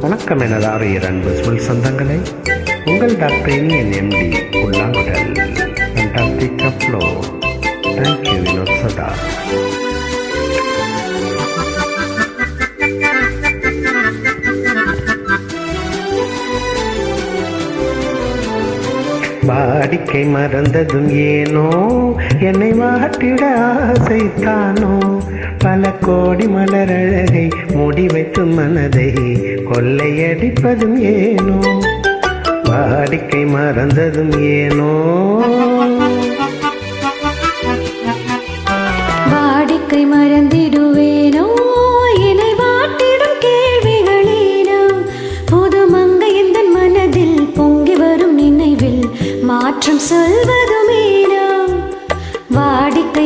வணக்கம் எனதாரு இரண்டு சொல் சொந்தங்களை. உங்கள் டாக்டர் இனியன் எம்டி வாடிக்கை மறந்ததும் ஏனோ? என்னை மாட்டிட ஆசைத்தானோ பல கோடி மலரழகை முடி வைக்கும் மனதை கொள்ளையடிப்பதும் ஏனோ? வாடிக்கை மறந்ததும் ஏனோ? வாடிக்கை மறந்தே வாடிக்கை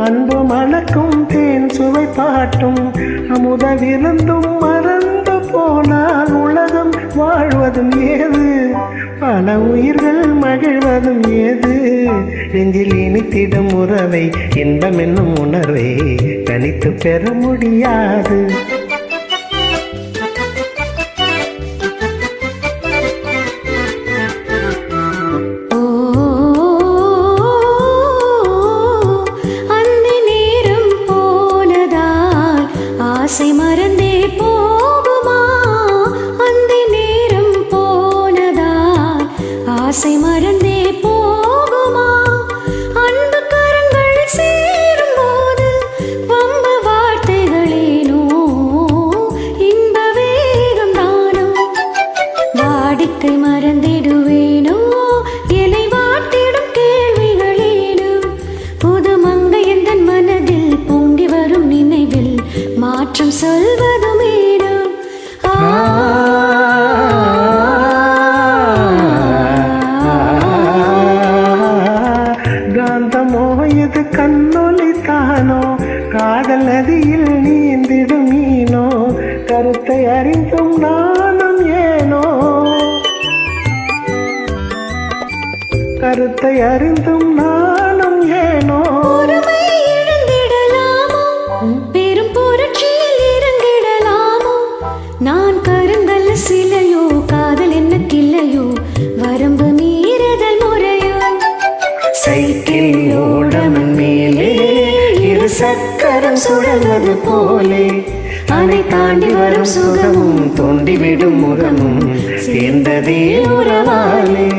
அன்பு மணக்கும் தேன் சுவை பாட்டும். அமுத விருந்தும் மறந்து போனால் உலகம் வாழ்வதும் ஏது? பல உயிர்கள் மகிழ்வதும் ஏது? நெஞ்சில் இனித்திடும் உறவை இன்பம் என்னும் உணர்வை தனித்து பெற முடியாது. same கண்ணொலி தானோ? காதல் நதியில் நீந்திடும் மீனோ? கருத்தை அறிந்தும் நானும் ஏனோ? கருத்தை அறிந்தும் நானும் ஏனோ? சக்கரம் சுடர்வது போலே. அதை தாண்டி வரும் சுகமும் தோண்டிவிடும் முகமும் சேர்ந்ததே உறவாலே.